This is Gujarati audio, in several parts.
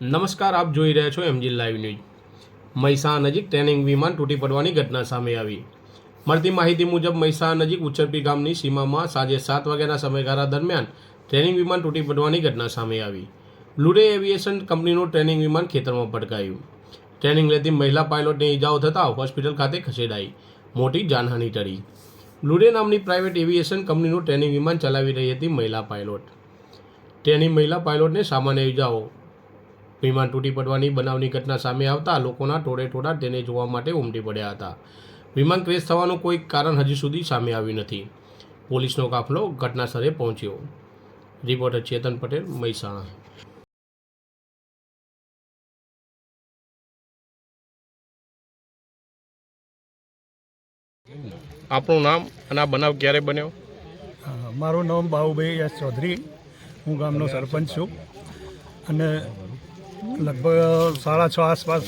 નમસ્કાર, આપ જોઈ રહ્યા છો એમજી લાઈવ ન્યૂઝ. મહેસાણા નજીક ટ્રેનિંગ વિમાન તૂટી પડવાની ઘટના સામે આવી. મળતી માહિતી મુજબ, મહેસાણા નજીક ઉચ્ચરપી ગામની સીમામાં સાંજે સાત વાગ્યાના સમયગાળા દરમિયાન ટ્રેનિંગ વિમાન તૂટી પડવાની ઘટના સામે આવી. લુડે એવિએશન કંપનીનું ટ્રેનિંગ વિમાન ખેતરમાં પડકાયું ટ્રેનિંગ લેતી મહિલા પાયલોટને ઈજાઓ થતાં હોસ્પિટલ ખાતે ખસેડાઈ. મોટી જાનહાની ટળી. લુડે નામની પ્રાઇવેટ એવિએશન કંપનીનું ટ્રેનિંગ વિમાન ચલાવી રહી હતી મહિલા પાયલોટ. ટ્રેનિંગ મહિલા પાયલોટને સામાન્ય ઈજાઓ વિમાન તૂટી પડવાની બનાવની ઘટના સામે આવતા લોકોના ટોળે ટોળા તેને જોવા માટે ઉમટી પડ્યા હતા. વિમાન ક્રેશ થવાનું કોઈ કારણ હજી સુધી સામે આવ્યું નથી. પોલીસનો કાફલો ઘટના સ્થળે પહોંચ્યો. રિપોર્ટર ચેતન પટેલ, મહેસાણા. આપણું નામ અને આ બનાવ ક્યારે બન્યો? મારું નામ બાહુભાઈ યશ ચૌધરી. હું ગામનો સરપંચ છું. અને લગભગ સાડા છ આસપાસ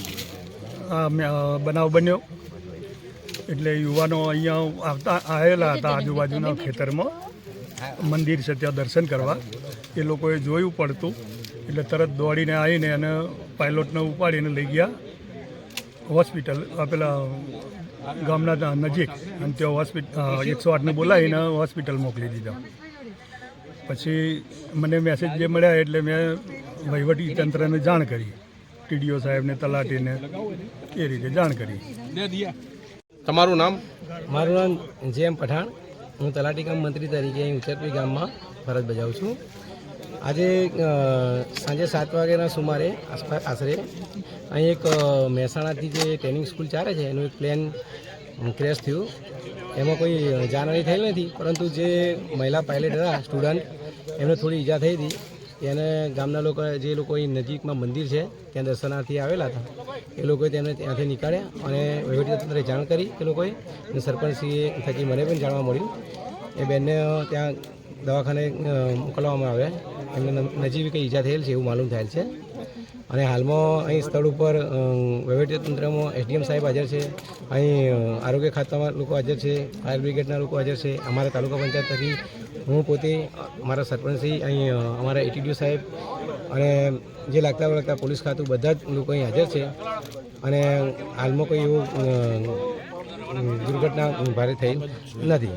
બનાવ બન્યો. એટલે યુવાનો અહીંયા આવતા આવેલા હતા આજુબાજુના ખેતરમાં. મંદિર છે ત્યાં દર્શન કરવા. એ લોકોએ જોયું પડતું. એટલે તરત દોડીને આવીને અને પાયલોટને ઉપાડીને લઈ ગયા. હોસ્પિટલ પેલા ગામના નજીક. અને ત્યાં હોસ્પિટલ એકસો આઠને બોલાવીને હોસ્પિટલ મોકલી દીધા. પછી મને મેસેજ જે મળ્યા, એટલે મેં વહીવટી તંત્રને જાણ કરી. ટીડીઓ સાહેબને તલાટીને એ રીતે જાણ કરી. તમારું નામ? મારું નામ જે એમ પઠાણ. હું તલાટી કામ મંત્રી તરીકે અહીં ઉચરપી ગામમાં ફરજ બજાવું છું. આજે સાંજે સાત વાગ્યાના સુમારે આસપાસ આશરે અહીં એક મહેસાણાથી જે ટ્રેનિંગ સ્કૂલ ચાલે છે એનું એક પ્લેન ક્રેશ થયું. એમાં કોઈ જાનહાની થયેલ નથી પરંતુ જે મહિલા પાયલટ હતા સ્ટુડન્ટ એમને થોડી ઈજા થઈ હતી. એને ગામના લોકો જે લોકો અહીં નજીકમાં મંદિર છે, ત્યાં દર્શનાર્થી આવેલા હતા, એ લોકોએ તેમને ત્યાંથી નીકાળ્યા અને વહીવટીતંત્રે જાણ કરી એ લોકોએ સરપંચશ્રીએ થકી મને પણ જાણવા મળ્યું. એ બેનને ત્યાં દવાખાને મોકલવામાં આવ્યા એમને નજીવી કંઈ ઈજા થયેલ છે એવું માલુમ થયેલ છે. અને હાલમાં અહીં સ્થળ ઉપર વહીવટીતંત્રમાં એસડીએમ સાહેબ હાજર છે. અહીં આરોગ્ય ખાતામાં લોકો હાજર છે. ફાયર બ્રિગેડના લોકો હાજર છે. અમારા તાલુકા પંચાયત થકી હું પોતે અમારા સરપંચશ્રી, અહીં અમારા એટીડીઓ સાહેબ અને જે લાગતા વળગતા પોલીસ ખાતું બધા જ લોકો અહીં હાજર છે. અને હાલમાં કોઈ એવું દુર્ઘટના ભારે થઈ નથી.